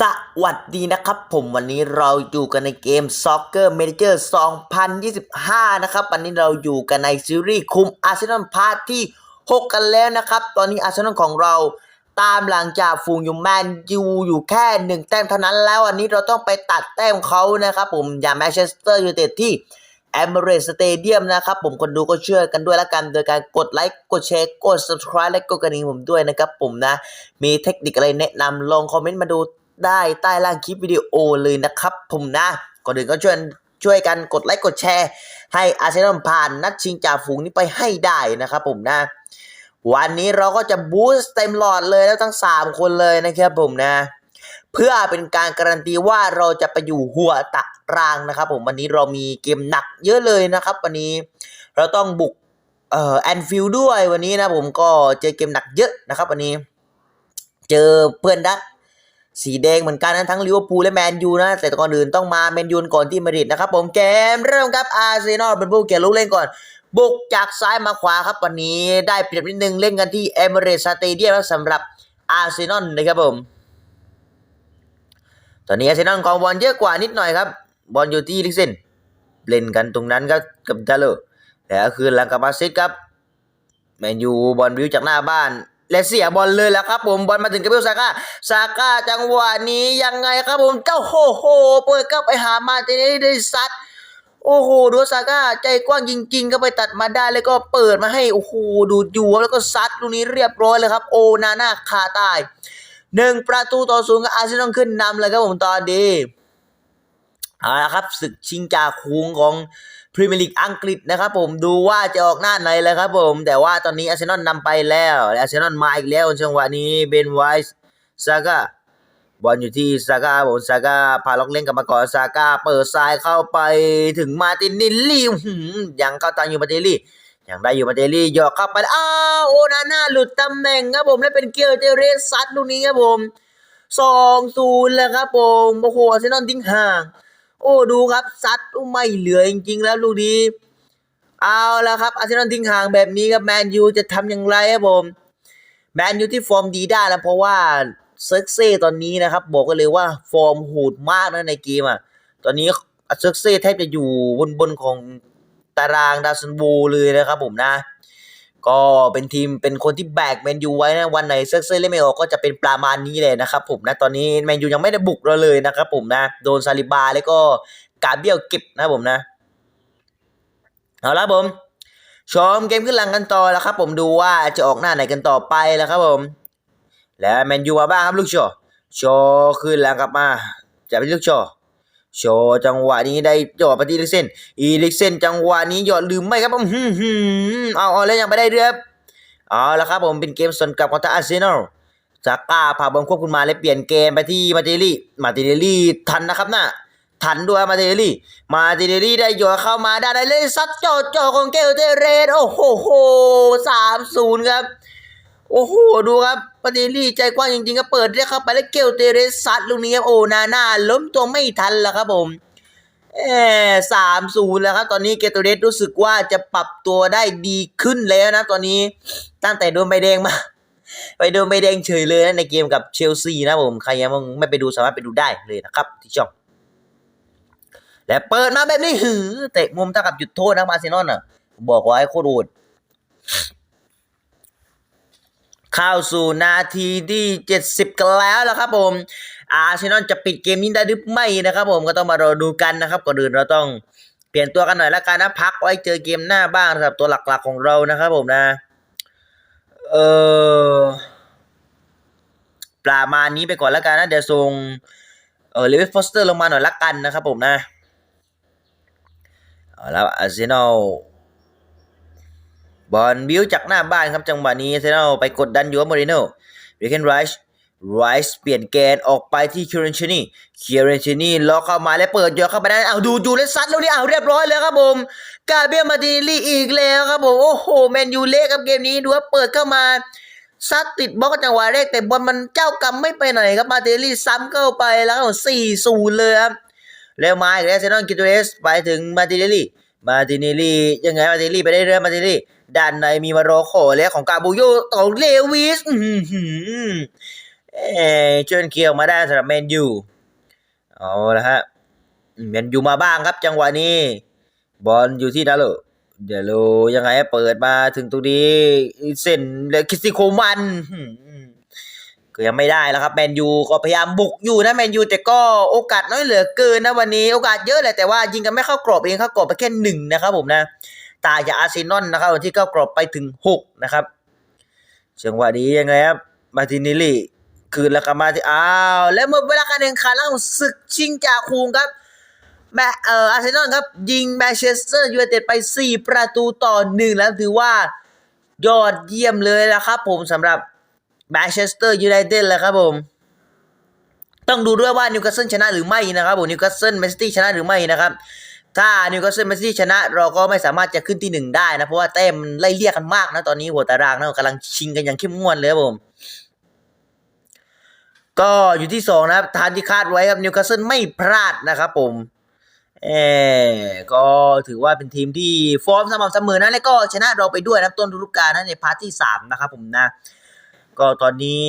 สวัสดีนะครับผมวันนี้เราอยู่กันในเกม Soccer Manager 2025 นะครับวันนี้เราอยู่กันในซีรีส์คุมอาร์เซนอลพาร์ทที่ 6 กันแล้วนะครับ ตอนนี้อาร์เซนอลของเราตามหลังจากฟูงยูแมนยูอยู่แค่หนึ่งแต้มเท่านั้นแล้ววันนี้เราต้องไปตัดแต้มเขานะครับผมอย่างแมนเชสเตอร์ยูไนเต็ดที่แอมเบรสเตเดียมนะครับผมคนดูก็เชื่อกันด้วยละกัน โดยการกดไลค์กดแชร์กด subscribe และกดกระดิ่งผมด้วยนะครับผมนะ มีเทคนิคอะไรแนะนำลองคอมเมนต์มาดู ได้ใต้ล่างคลิปวิดีโอเลยนะครับผมนะก่อนอื่นก็ช่วยช่วยกันกดไลค์กดแชร์ ให้อาร์เซนอลผ่านนัดชิงจ่าฝูงนี้ไปให้ได้นะครับผมนะ วันนี้เราก็จะบูสต์เต็มหลอดเลยแล้วทั้ง 3 คนเลยนะครับผมนะ เพื่อเป็นการการันตีว่าเราจะไปอยู่หัวตารางนะครับ ผมวันนี้เรามีเกมหนักเยอะเลยนะครับวันนี้เราต้องบุกเอ่อแอนฟิลด้วยวันนี้นะผมก็เจอเกมหนักเยอะนะครับวันนี้ เจอเพื่อนดัก สีแดงเหมือนกันนะทั้งลิเวอร์พูลและแมนยูนะ แต่ก่อนอื่นต้องมาแมนยูก่อนที่มาดริดนะครับผมเกมเริ่มครับอาร์เซนอลเป็นผู้เกี่ยวลูกเล่นก่อน บุกจากซ้ายมาขวาครับวันนี้ได้เปรียบนิดนึงเล่นกันที่เอเมเรสเตเดียมสำหรับอาร์เซนอลนะครับผม ตอนนี้อาร์เซนอลของบอลเยอะกว่านิดหน่อยครับ บอลอยู่ที่ลิกเซนเล่นกันตรงนั้นครับกับดาเลอร์แล้วคือลังกับาซิดครับแมนยูบอลวิวจากหน้าบ้าน และเสียบอลเลยแล้วครับผมบอลมาถึงกับเบลซาก้าซาก้าจังหวะนี้ยังไงครับผมเจ้าโหโหเปิดเข้าไปหามาเตเนได้ซัดโอ้โหดูซาก้าใจกว้างจริง ๆ ก็ไปตัดมาได้แล้วก็เปิดมาให้โอ้โหดูดอยู่แล้วก็ซัดลูกนี้เรียบร้อยเลยครับ โอนาน่าคาตายหนึ่งประตูต่อศูนย์กับอาร์เซนอลขึ้นนำเลยครับผมตอนนี้เอาละครับศึกชิงจ่าคูงของ พรีเมียร์ลีกอังกฤษนะครับผมดูว่าจะออกหน้าไหนเลยครับผม แต่ว่าตอนนี้อาร์เซนอลนำไปแล้วแอาร์เซนอลมาอีกแล้วจังหวะนี้เบนไวส์ซาก้าบอลอยู่ที่ซาก้าผมซาก้าพาล็อกเล่นกลับมาก่อนซาก้าเปิดซ้ายเข้าไปถึงมาตินนิลลี่ยังเข้าตังอยู่มาตินลี่ยังได้อยู่มาร์ตินนิลลี่หยอกเข้าไปอ้าวโอนาน่าหลุดตำแหน่งครับผมและเป็นเกียร์เจเรสซัดลูกนี้ครับผมสองศูนย์แล้วครับผมโอ้โหอาร์เซนอลทิ้งห่าง โอ้ดูครับซัดไม่เหลือจริงๆแล้วลูกนี้ เอาละครับอาร์เซนอลทิ้งห่างแบบนี้ครับแมนยูจะทำอย่างไรครับผมแมนยูที่ฟอร์มดีได้แล้วเพราะว่าเซิร์กเซ่ตอนนี้นะครับ บอกกันเลยว่าฟอร์มโหดมากนะในเกมอะตอนนี้เซิร์กเซ่แทบจะอยู่บนบนของตารางดาวซันโวเลยนะครับผมนะ ก็เป็นทีมเป็นคนที่แบกแมนยูไว้นะวันไหนเซิร์กเซ่เล่นไม่ออกก็จะเป็นประมาณนี้เลยนะครับผมนะตอนนี้แมนยูยังไม่ได้บุกเราเลยนะครับผมนะโดนซาลิบาแล้วก็กาเบียลเก็บนะผมนะเอาละผมชมเกมขึ้นหลังกันต่อแล้วครับ ผมดูว่าจะออกหน้าไหนกันต่อไปแล้วครับผม แล้วแมนยูมาบ้างครับลูกชว์โชว์ขึ้นหลังกลับมาจะเป็นลูกชว์ โชว์จังหวะนี้ได้ยอดไปที่ลิกเซนอีลิกเซนจังหวะนี้หยอดลืมไม่ครับผมหืมเอาเอาแล้วยังไม่ได้เรือครับเอาละครับผมเป็นเกมสวนกลับของทางอาร์เซนอลจากก้าพาบอลควบคุมมาและเปลี่ยนเกมไปที่มาเตลี่มาเตลี่ทันนะครับน่ะทันด้วยมาเตเดลี่มาเตเดลี่ได้หยอดเข้ามาได้เลยซัดจ่อจ่อของเกลเตเรสโอ้โหสามศูนย์ครับ โอ้โห ดูครับมาเตเดลี่ใจกว้างจริงๆก็เปิดเรียกเข้าไปแล้วเกลเตเรสซัดลูกนี้ครับโอ้นาน่าล้มตัวไม่ทันแล้วครับผมเอสามศูนย์แล้วครับ ตอนนี้เกลเตเรสรู้สึกว่าจะปรับตัวได้ดีขึ้นแล้วนะ ตอนนี้ตั้งแต่โดนใบแดงมา ไปโดนใบแดงเฉยเลยนะในเกมกับเชลซีนะผม ใครยังไม่ไปดูสามารถไปดูได้เลยนะครับ ที่ช่อง และเปิดมาแบบนี้หือเตะมุมเท่ากับจุดโทษนะมาร์เซนอลอะ บอกไว้โคตรโหด เข้าสู่นาทีที่เจ็ดสิบกันแล้วละครับผมอาร์เซนอลจะปิดเกมนี้ได้หรือไม่นะครับผมก็ต้องมารอดูกันนะครับก่อนอื่นเราต้องเปลี่ยนตัวกันหน่อยละกันนะพักไว้เจอเกมหน้าบ้างสำหรับตัวหลักๆของเรานะครับผมนะเออประมาณนี้ไปก่อนละกันนะเดี๋ยวส่งเออเลวิสฟอสเตอร์ลงมาหน่อยละกันนะครับผมนะเอาแล้วอาร์เซนอล บอลบิวจากหน้าบ้านครับจังหวะนี้เซนอลไปกดดันอยู่กับโมริโน่เรเคนไรช์ไรช์เปลี่ยนแกนออกไปที่คิเรนชินีคิเรนชินีล็อกเข้ามาแล้วเปิดยอเข้าไปได้เอาดูดูแล้วซัดแล้วนี่เอาเรียบร้อยเลยครับผมกาเบียมาตินลี่อีกแล้วครับผมโอ้โหแมนยูเละครับเกมนี้ดูว่าเปิดเข้ามาซัดติดบล็อกจังหวะแรกแต่บอลมันเจ้ากรรมไม่ไปไหนครับมาตินลี่ซ้ำเข้าไปแล้วสี่ศูนย์เลยครับแล้วมาอีกแล้วเซนอนกิโตเรสไปถึงมาติเนลลี่ มาติเนลลี่ยังไงมาติเนลลี่ไปได้เรื่อยมาติเนลลี่ ด้านในมีมาโรโคแล้วของกาบูโยต่อเลวิสเอ้เชิญเคียวมาได้สำหรับแมนยูเอาละฮะแมนยูมาบ้างครับจังหวะนี้บอลอยู่ที่ดาโลเดโลยังไงเปิดมาถึงตรงนี้เส้นเลยคิสติโคมันก็ยังไม่ได้แล้วครับแมนยูก็พยายามบุกอยู่นะแมนยูแต่ก็โอกาสน้อยเหลือเกินนะวันนี้โอกาสเยอะเลยแต่ว่ายิงกันไม่เข้ากรอบเองเข้ากรอบไปแค่หนึ่งนะครับผมนะ ตาจากอาร์เซนอลนะครับวันที่เข้ากรอบไปถึงหกนะครับจังหวะนี้ยังไงครับมาตินลลี่คืนแล้วก็มาที่อ้าวแล้วเมื่อเวลาการแข่งขันแล้วศึกชิงจากคูงครับแมเอ่ออาร์เซนอลครับ ยิงแมนเชสเตอร์ยูไนเต็ดไป 4 ประตูต่อหนึ่งแล้วถือว่ายอดเยี่ยมเลยนะครับผมสำหรับแมนเชสเตอร์ยูไนเต็ดเลยครับผมต้องดูด้วยว่านิวคาสเซิลชนะหรือไม่นะครับผมนิวคาสเซิลแมนซิตี้ชนะหรือไม่นะครับ ถ้านิวคาสเซิลแมนซิตี้ชนะ เราก็ไม่สามารถจะขึ้นที่หนึ่งได้นะ เพราะว่าแต้มันไล่เลี่ยกันมากนะ ตอนนี้หัวตารางนะกำลังชิงกันอย่างเข้มงวดเลยครับผม ก็อยู่ที่สองนะครับทานที่คาดไว้ครับนิวคาสเซิลไม่พลาดนะครับผมเออก็ถือว่าเป็นทีมที่ฟอร์มสม่ำเสมอนะ แล้วก็ชนะเราไปด้วยนะต้นฤดูกาลนะในพาร์ทที่สามนะครับผมนะ ก็ตอนนี้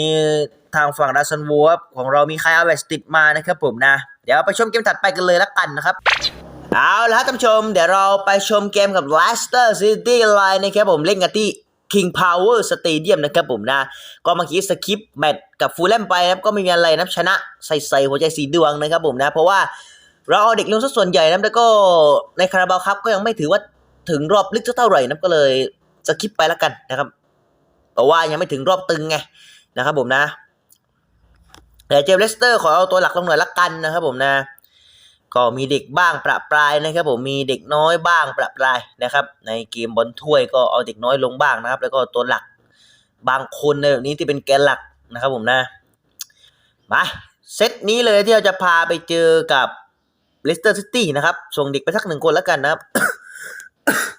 ทางฝั่งดัซซันวูฟของเรามีใคายอาเวสติดมานะครับผมนะ เดี๋ยวไปชมเกมถัดไปกันเลยละกันนะครับ เอาละท่านผู้ชม เดี๋ยวเราไปชมเกมกับ Leicester City กันเลยนะครับผมเล่นกันที่ King Power Stadium นะครับผมนะ ก็เมื่อกี้สคิปแมตช์กับฟูลแลมไปนะครับ ก็ไม่มีอะไรนะชนะใส่ใส่หัวใจสีดวงนะครับผมนะ เพราะว่าเราเอาเด็กลงซะส่วนใหญ่นะแล้วก็ในคาราบาวครับก็ยังไม่ถือว่าถึงรอบลึกเท่าไหร่นะก็เลยสคิปไปแล้วกันนะครับเพราะว่ายังไม่ถึงรอบตึงไงนะครับผมนะแต่เจมส์เลสเตอร์ขอเอาตัวหลักลงหน่อยละกันนะครับผมนะ ก็มีเด็กบ้างประปรายนะครับผมมีเด็กน้อยบ้างประปรายนะครับ ในเกมบอลถ้วยก็เอาเด็กน้อยลงบ้างนะครับ แล้วก็ตัวหลักบางคนในแบบนี้ที่เป็นแกนหลักนะครับผมนะมาเซตนี้เลยที่เราจะพาไปเจอกับเลสเตอร์ซิตี้นะครับ ส่งเด็กไปสักหนึ่งคนแล้วกันนะครับ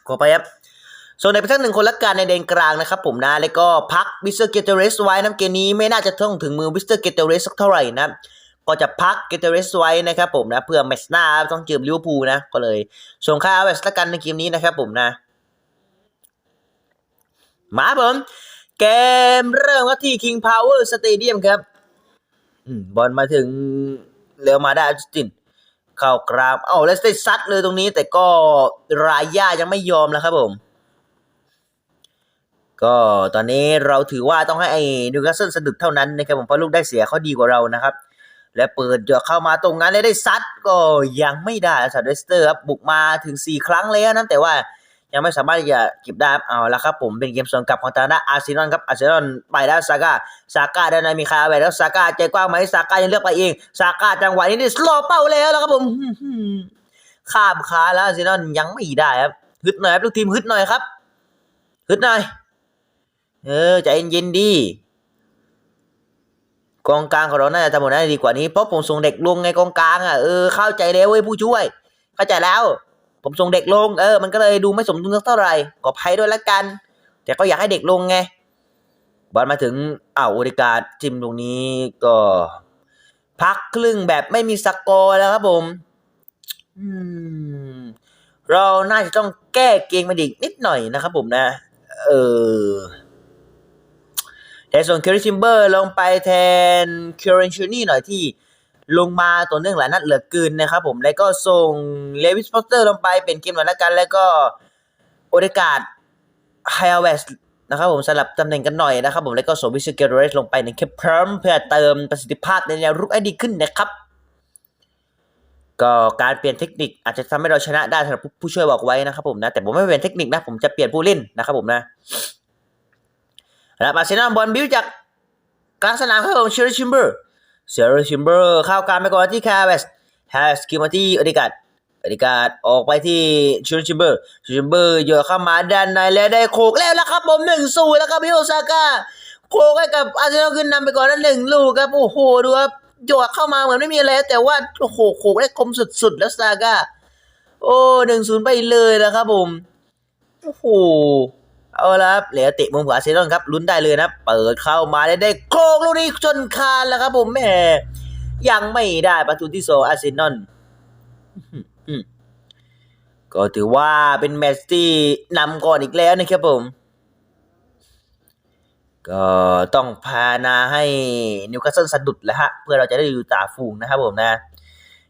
ขอไปครับ ส่วนในไปสักหนึ่งคนละกันในเดนกลางนะครับผมนะ แล้วก็พักวิสเตอร์เกเตเรสไว้นะเกมนี้ไม่น่าจะต้องถึงมือวิสเตอร์เกเตเรสสักเท่าไหร่นะ ก็จะพักเกเตเรสไว้นะครับผมนะเพื่อแมตช์หน้าต้องเจอลิเวอร์พูลนะ ก็เลยส่งค่าเอาเวสละกันในเกมนี้นะครับผมนะ มาผม เกมเริ่มก็ที่ King Power Stadium ครับอบอลมาถึงเร็วมาได้จัสตินเข้ากรามเอ้าแล้วได้ซัดเลยตรงนี้ แต่ก็รายย่ายังไม่ยอมแล้วครับผม ก็ตอนนี้เราถือว่าต้องให้ไอ้นิวคาสเซิลสะดุดเท่านั้นนะครับผมเพราะลูกได้เสียเขาดีกว่าเรานะครับ และเปิดเจะเข้ามาตรงนั้นเลยได้ซัดก็ยังไม่ได้สัตว์เวสเตอร์ครับบุกมาถึง 4 ครั้งแล้วนะแต่ว่ายังไม่สามารถที่จะเก็บได้เอาละครับผมเป็นเกมส่วนกลับของทางด้านอาร์เซนอลครับอาร์เซนอลไปแล้วซาก้าซาก้าด้นในมีคาร์แวร์แล้วซาก้าใจกว้างไหมซาก้ายังเลือกไปเองซาก้าจังหวะนี้นี่สโลเป้าแล้วแล้วครับผมข้ามคาแล้วอาร์เซนอลยังไม่ได้ครับฮึดหน่อยครับลูกทีมฮึดหน่อยครับฮึดหน่อยเออใจเย็นๆดี กองกลางของเราน่าจะทำผลได้ดีกว่านี้เพราะผมส่งเด็กลงไงกองกลางอะเออเข้าใจแล้วเว้ยผู้ช่วย เข้าใจแล้ว ผมส่งเด็กลงเออมันก็เลยดูไม่สมดุลสักเท่าไหร่ก็ภัยด้วยละกัน แต่ก็อยากให้เด็กลงไงบอลมาถึงอ้าวโอริกาจิมตรงนี้ก็ พักครึ่งแบบไม่มีสกอร์แล้วครับผมอืมเราน่าจะต้องแก้เกมมาอีกนิดหน่อยนะครับผมนะ เออ ส่วนเคอริชิมเบอร์ลงไปแทนเคอร์เรนชูนี่หน่อยที่ลงมาตัวเนื่องหลายนัดเหลือเกินนะครับผม แล้วก็ส่งเลวิสพอสเตอร์ลงไปเป็นเกมหน่อยละกัน แล้วก็โอเดกาดไฮเอเวสนะครับผมสลับตำแหน่งกันหน่อยนะครับผม แล้วก็ส่งวิสเกเรสลงไปในแคปเพิ่มเพื่อเติมประสิทธิภาพในแนวรุกให้ดีขึ้นนะครับ ก็การเปลี่ยนเทคนิคอาจจะทำให้เราชนะได้สำหรับผู้ช่วยบอกไว้นะครับผมนะ แต่ผมไม่เปลี่ยนเทคนิคนะ ผมจะเปลี่ยนผู้เล่นนะครับผมนะ แล้วอาร์เซนอลบอลบิวจากกลางสนามครับผมเชอร์ชิมเบอร์เชอร์ชิมเบอร์เข้ากลางไปก่อนที่คาเวสแฮสกิมมาที่อดิกาดอดิกาดออกไปที่เชอร์ชิมเบอร์เชอร์ชิมเบอร์โยนเข้ามาด้านในแล้วได้โขกแล้วแล้วครับผมหนึ่งศูนย์แล้วครับพี่โอซาก้าโขกให้กับอาร์เซนอลขึ้นนำไปก่อนนั้นหนึ่งลูกครับโอ้โหดูครับโยนเข้ามาเหมือนไม่มีอะไรแต่ว่าโอ้โหโขกได้คมสุดๆแล้วซาก้าโอ้หนึ่งศูนย์ไปเลยนะครับผมโอ้โห เอาละครับเหลือเตะมุมขวาอาร์เซนอลครับลุ้นได้เลยนะ เปิดเข้ามาได้ได้โคกลูกนี้จนคานแล้วครับผมแหมยังไม่ได้ประตูที่สองอาร์เซนอลก็ถือว่าเป็นแมตช์ที่นำก่อนอีกแล้วนะครับผม ก็ต้องพานาให้นิวคาสเซิลสะดุดแล้วฮะ เพื่อเราจะได้อยู่จ่าฝูงนะครับผมนะ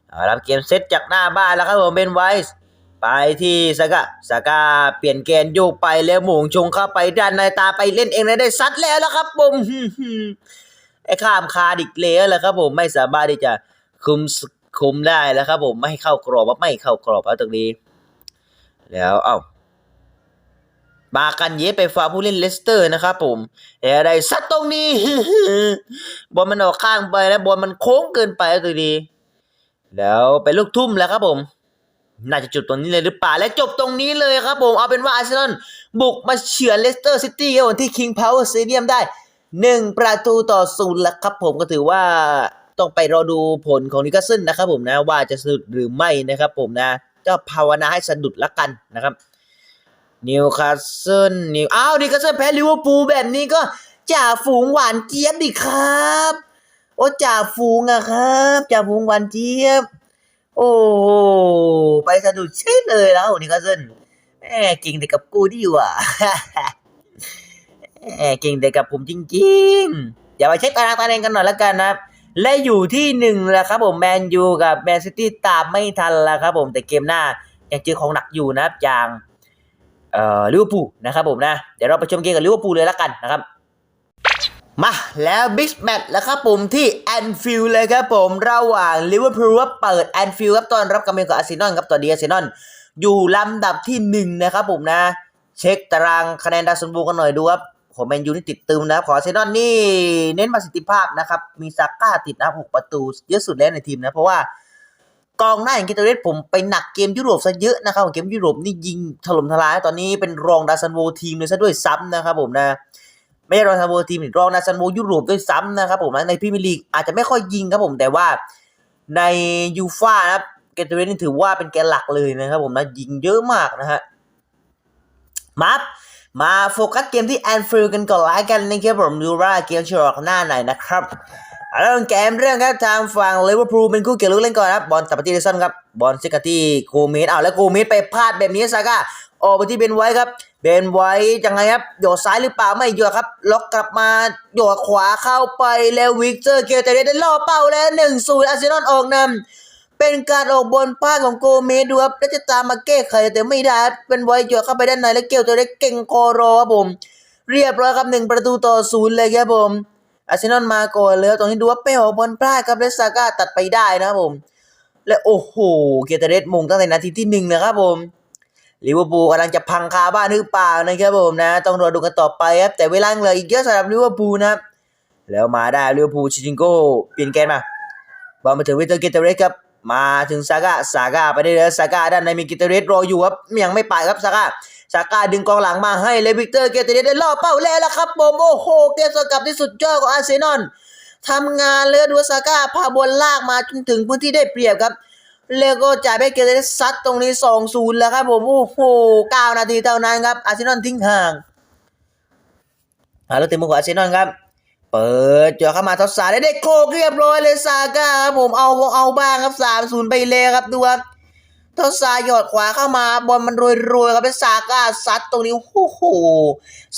เอารับเกมเซตจากหน้าบ้านแล้วครับผมเป็นไวส์ ไปที่สากะสากะเปลี่ยนเกณฑ์โยกไปแล้วหม่งชงเข้าไปด้านในตาไปเล่นเองเลยได้ซัดแล้วแล้วครับผมไอ้ข้ามคาดิกเลสแหละครับผมไม่สามารถที่จะคุมคุมได้แล้วครับผมไม่ให้เข้ากรอบว่าไม่เข้ากรอบแล้วตรงนี้ แล้วเอ้าบากันเย่ไปฟ้าผู้เล่นเลสเตอร์นะครับผมแต่อะไรซัดตรงนี้บอลมันออกข้างไปแล้วบอลมันโค้งเกินไปแล้วตัวดีแล้วไปลูกทุ่มแล้วครับผม น่าจะจุดตรงนี้เลยหรือเปล่า และจบตรงนี้เลยครับผมเอาเป็นว่าอาร์เซนอลบุกมาเฉือนเลสเตอร์ซิตี้ครับผมที่ King Power Stadium ได้ 1 ประตูต่อศูนย์แล้วครับผมก็ถือว่าต้องไปรอดูผลของนิวคาสเซิลนะครับผมนะว่าจะสะดุดหรือไม่นะครับผมนะก็ภาวนาให้สะดุดละกันนะครับนิวคาสเซิลนิวอ้าวนิวคาสเซิลแพ้ลิเวอร์พูลแบบนี้ก็จ่าฝูงหวานเจี๊ยบดิครับ โอ้จ่าฝูงอะครับจ่าฝูงหวานเจี๊ยบ โอ้ไปสะดุดเช่เลยแล้วนิวคาสเซิลแหมเก่งแต่กับกูดีกว่าแหมเก่งแต่กับผมจริงๆ อย่าไปเช็คตารางตารางกันหน่อยละกันนะครับและอยู่ที่หนึ่งแล้วครับผมแมนยูกับแมนซิตี้ตามไม่ทันแล้วครับผมแต่เกมหน้ายังเจอของหนักอยู่นะครับอย่างเอ่อลิเวอร์พูลนะครับผมนะ เดี๋ยวเราไปชมเกมกับลิเวอร์พูลเลยละกันนะครับ มาแล้วบิ๊กแมตช์แล้วครับผมที่แอนฟิลด์เลยครับผมระหว่างลิเวอร์พูลว่าเปิดแอนฟิลด์ครับตอนรับการเมืองกับอาร์เซนอลครับตอนนี้อาร์เซนอลอยู่ลำดับที่หนึ่งนะครับผมนะ เช็คตารางคะแนนดาวซันโวกันหน่อยดูครับของแมนยูนี่ติดตึมนะครับขออาร์เซนอลนี่เน้นประสิทธิภาพนะครับ มีซาก้าติดนะหกประตูเยอะสุดแล้วในทีมนะ เพราะว่ากองหน้าอย่างกิตเรสผมไปหนักเกมยุโรปซะเยอะนะครับเกมยุโรปนี่ยิงถล่มทลายตอนนี้เป็นรองดาซันโวทีมเลยซะด้วยซ้ำนะครับผมนะ ไม่ใช่รองดาซันโวทีมหรือรองดาซันโวยุโรปด้วยซ้ำนะครับผมนะในพรีเมียร์ลีกอาจจะไม่ค่อยยิงครับผมแต่ว่าในยูฟ่านะครับเกตเรสนี่ถือว่าเป็นแกนหลักเลยนะครับผมนะยิงเยอะมากนะฮะมามาโฟกัสเกมที่แอนฟิลด์กันก่อนละกันนะครับผมดูว่าเกมฉลอกหน้าไหนนะครับเรื่องเกมเรื่องครับทางฝั่งลิเวอร์พูลเป็นคู่เกี่ยวลูกเล่นก่อนครับบอลตัดไปที่เดซันครับบอลซิกาที่โกเมสเอาแล้วโกเมสไปพลาดแบบนี้ซาก้าออกไปที่เบนไว้ครับ เบนไว้ยังไงครับโยดซ้ายหรือเปล่าไม่โยดครับ ล็อกกลับมาโยดขวาเข้าไปแล้ววิกเตอร์เกลเตเดได้ล่อเป้าแล้วหนึ่งศูนย์อาร์เซนอลออกนำเป็นการออกบอลพลาดของโกเมสดูครับแล้วจะตามมาแก้ไขแต่ไม่ได้เป็นไว้โยดเข้าไปด้านในแล้วเกลเตเดเก่งคอรอครับผม เรียบร้อยครับหนึ่งประตูต่อศูนย์เลยครับผมอาร์เซนอลมาก่อนเลยตรงนี้ดูว่าเป้ออกบอลพลาดครับเลสซาก้าตัดไปได้นะครับผม และโอ้โหเกยรตเรสมงตั้งแต่นาทีที่หนึ่งนะครับผม ลิเวอร์พูลกำลังจะพังคาบ้านหรือเปล่านะครับผมนะ ต้องรอดูกันต่อไปครับ แต่เวลายังเหลืออีกเยอะสำหรับลิเวอร์พูลนะแล้วมาได้ลิเวอร์พูลชิจิงโก้เปลี่ยนแกนมาบอลมาถึงวิเตอร์เกยรตเรสครับมาถึงซาก้าซาก้าไปได้เลยซาก้าด้านในมีกิเกยรตเรสรออยู่ครับยังไม่ไปครับซาก้าซาก้าดึงกองหลังมาให้เลยวิกเตอร์เกเตอร์เดได้ล่อเป้าแล้วละครับผมโอ้โหเกมสกัดที่สุดยอดของอาร์เซนอลทำงานเลยดูว่าซาก้าพาบอลลากมาจนถึงพื้นที่ได้เปรียบครับ แล้วก็จ่ายไปเกเตเดซัดตรงนี้ 2-0 แล้วครับผม โอ้โห9นาทีเท่านั้นครับ อาร์เซนอลทิ้งห่างอาแล้วเต็มมือของอาร์เซนอลครับ เปิดจาะเข้ามาทดสอบได้ได้โคกเรียบร้อยเลยซาก้าครับผมเอาเอาบ้างครับ 3-0 ไปเลยครับดูครับทศาหยอดขวาเข้ามาบอลมันโรยๆครับเป็นซาก้าซัดตรงนี้โอ้โห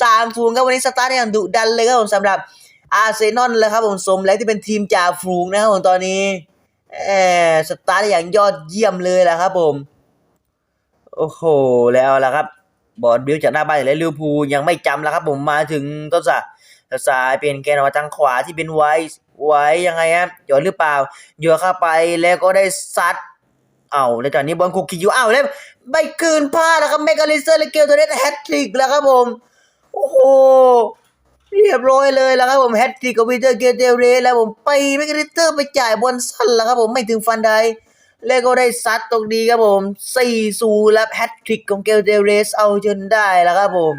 สามศูนย์ครับวันนี้สตาร์ทอย่างดุดันเลยครับผมสำหรับอาร์เซนอลเลยครับผมสมแล้วที่เป็นทีมจ่าฝูงนะครับผมตอนนี้ แอสตาร์ทอย่างยอดเยี่ยมเลยแหละครับผม โอ้โห แล้วล่ะครับ บอลบิวจากหน้าบ้านและลิวพูยังไม่จำแล้วครับ ผมมาถึงต้นสาต้นสายเปลี่ยนแกนออกมาทางขวาที่เป็นไวส์ไว้ยังไงครับหยอดหรือเปล่าหยดเข้าไปแล้วก็ได้ซัดเอาแล้วจากนี้บอลคุกคิกอยู่เอาแล้วใบคืนพลาดนะครับเมกาลิเตอร์และเกลตัวเนสแฮตทริกแล้วครับผม โอ้โห เรียบร้อยเลยแล้วครับผมแฮตทริกกับวิเตอร์เกลเตเรสแล้วผมไปเมกาลิเตอร์ไปจ่ายบอลสั้นแล้วครับผมไม่ถึงฟันไดแล้วก็ได้ซัดตรงนี้ครับผม4ซูแล้วแฮตทริกของเกลเตเรสเอาจนได้แล้วครับผม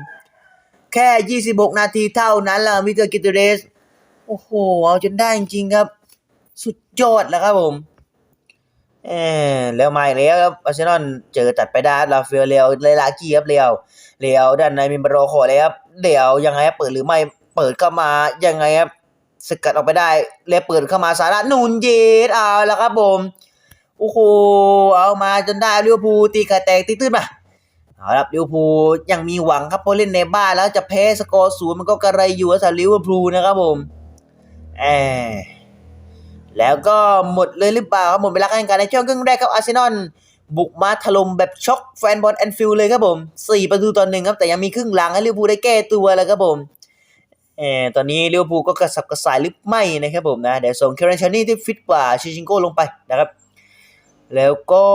แค่ 26 นาทีเท่านั้นแล้ววิเตอร์เกลเตเรส โอ้โห เอาจนได้จริงครับ สุดยอดแล้วครับผมเออแล้วมาอีกแล้วครับอาร์เซนอลเจอตัดไปได้ลาเฟลเลียวเลลากี้ครับเลียวเลียวด้านในมีบรอขอเลยครับเลียวยังไงเปิดหรือไม่ เปิดเข้ามายังไงครับสกัดออกไปได้แล้วเปิดเข้ามาสาระนูนเยสเอาแล้วครับผมโอ้โหเอามาจนได้ลิเวอร์พูลตีขาแตกตีตื้นมาเอาละลิเวอร์พูลยังมีหวังครับเพราะเล่นในบ้านแล้วจะแพ้สกอร์ศูนย์มันก็กระไรอยู่สำหรับลิเวอร์พูลนะครับผมแอบแล้วก็หมดเลยหรือเปล่าครับหมดเวลาการแข่งขันในช่วงครึ่งแรกครับอาร์เซนอลบุกมาถล่มแบบช็อกแฟนบอลแอนฟิลด์เลยครับผมสี่ประตูต่อหนึ่งครับแต่ยังมีครึ่งหลังให้ลิเวอร์พูลได้แก้ตัวแล้วครับผม เออตอนนี้ลิเวอร์พูลก็กระสับกระส่ายหรือไม่นะครับผมนะ เดี๋ยวส่งเคเรนชานี่ที่ฟิตกว่าชิชิงโก้ลงไปนะครับ แล้วก็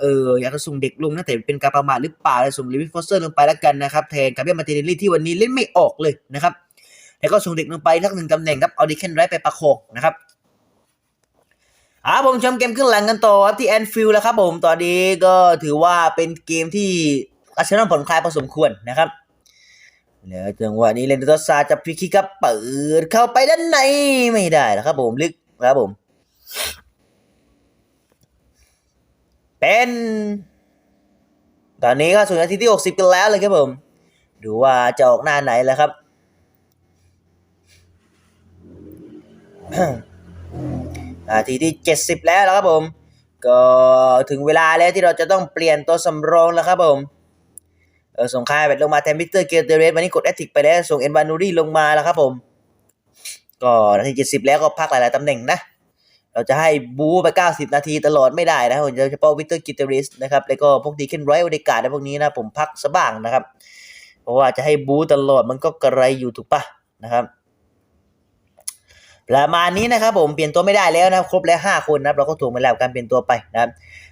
เอออยากจะส่งเด็กลงนะแต่เป็นการประมาทหรือเปล่าเลยส่งลิวิฟอสเซอร์ลงไปแล้วกันนะครับแทนคาเบียมาติเนลลี่ที่วันนี้เล่นไม่ออกเลยนะครับแล้วก็ส่งเด็กลงไปทักหนึ่งตำแหน่งครับเอาดิเคนไรไปประโคองนะครับอ่าผมชมเกมครึ่งหลังกันต่อครับที่แอนฟิลด์แล้วครับผมตอนนี้ก็ถือว่าเป็นเกมที่อาร์เซนอลผ่อนคลายพอสมควรนะครับ แล้วจังหวะนี้เลนโดซาจะพิคิกครับเปิดเข้าไปด้านในไม่ได้แล้วครับผมลึกครับผม เป็น ตอนนี้ก็สู่นาทีที่60กันแล้วเลยครับผม ดูว่าจะออกหน้าไหนแล้วครับนาทีที่ 70 แล้วแล้วครับผม ก็ถึงเวลาแล้วที่เราจะต้องเปลี่ยนตัวสำรองแล้วครับผม ส่งค่ายแบบลงมาแทนวิกเตอร์เกียร์เตเรสวันนี้กดแอตติกไปแล้ว ส่งเอ็นวานูรี่ลงมาแล้วครับผม ก็นาที70แล้วก็พักหลายๆตำแหน่งนะ เราจะให้บูไป 90 นาทีตลอดไม่ได้นะครับโดยเฉพาะวิเตอร์กิตเตอริสนะครับ แล้วก็พวกดีเคนไรโอเดกาดพวกนี้นะผมพักสบ้างนะครับ เพราะว่าจะให้บูตลอดมันก็กระไรอยู่ถูกปะนะครับประมาณนี้นะครับผมเปลี่ยนตัวไม่ได้แล้วนะครบแล้ว 5 คนนะเราก็ถูกมาแล้วการเปลี่ยนตัวไปนะครับ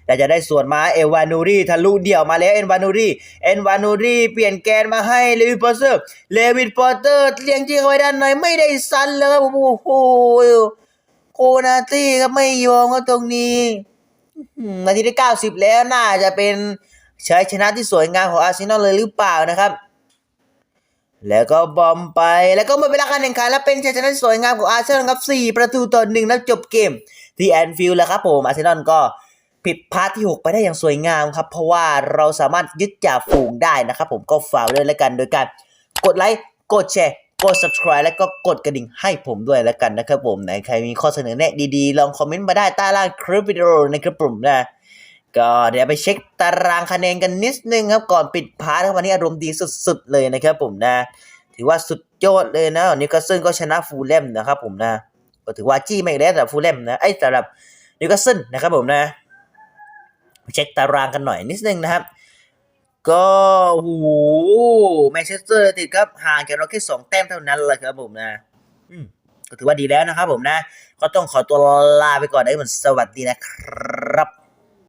เราจะได้ส่วนมาเอวานูรี่ทะลุเดี่ยวมาแล้วเอ็นวานูรี่เอ็นวานูรี่เปลี่ยนแกนมาให้เลวิดพอเตอร์เลวิดพอเตอร์เลี้ยงจี้เข้าไปด้านในไม่ได้ซันเลยครับผมโอ้โหโคนาตี้ก็ไม่ยอมครับตรงนี้นาทีที่เก้าสิบแล้วน่าจะเป็นชัยชนะที่สวยงามของอาร์เซนอลเลยหรือเปล่านะครับ แล้วก็บอมไปแล้วก็หมดเวลาการแข่งขันแล้วเป็นชัยชนะที่สวยงามของอาร์เซนอลครับสี่ประตูต่อหนึ่งแล้วจบเกม ที่แอนฟิลด์แล้วครับผมอาร์เซนอลก็ ผิดพาร์ทที่ 6 ไปได้อย่างสวยงามครับ เพราะว่าเราสามารถยึดจ่าฝูงได้นะครับผมก็ฝากด้วยแล้วกันโดยการกดไลค์กดแชร์กด subscribe แล้วก็กดกระดิ่งให้ผมด้วยแล้วกันนะครับผมไหนใครมีข้อเสนอแนะดีๆ ลองคอมเมนต์มาได้ใต้ล่างคลิปวิดีโอนะครับผมนะก็เดี๋ยวไปเช็คตารางคะแนนกันนิดนึงครับก่อนปิดพาร์ทครับวันนี้อารมณ์ดีสุดๆเลยนะครับผมนะ ถือว่าสุดยอดเลยนะนิวคาสเซิลก็ชนะฟูลแลมนะครับผมนะก็ถือว่าจี้ไม่ได้สำหรับฟูลแลมนะไอ้สำหรับนิวคาสเซิลนะครับผมนะ เช็คตารางกันหน่อยนิดนึงนะครับ ก็หูแมนเชสเตอร์ติดครับห่างจากเราแค่สองแต้มเท่านั้นแหละครับผมนะอืมก็ถือว่าดีแล้วนะครับผมนะ ก็ต้องขอตัวลาไปก่อนได้เหมือนสวัสดีนะครับ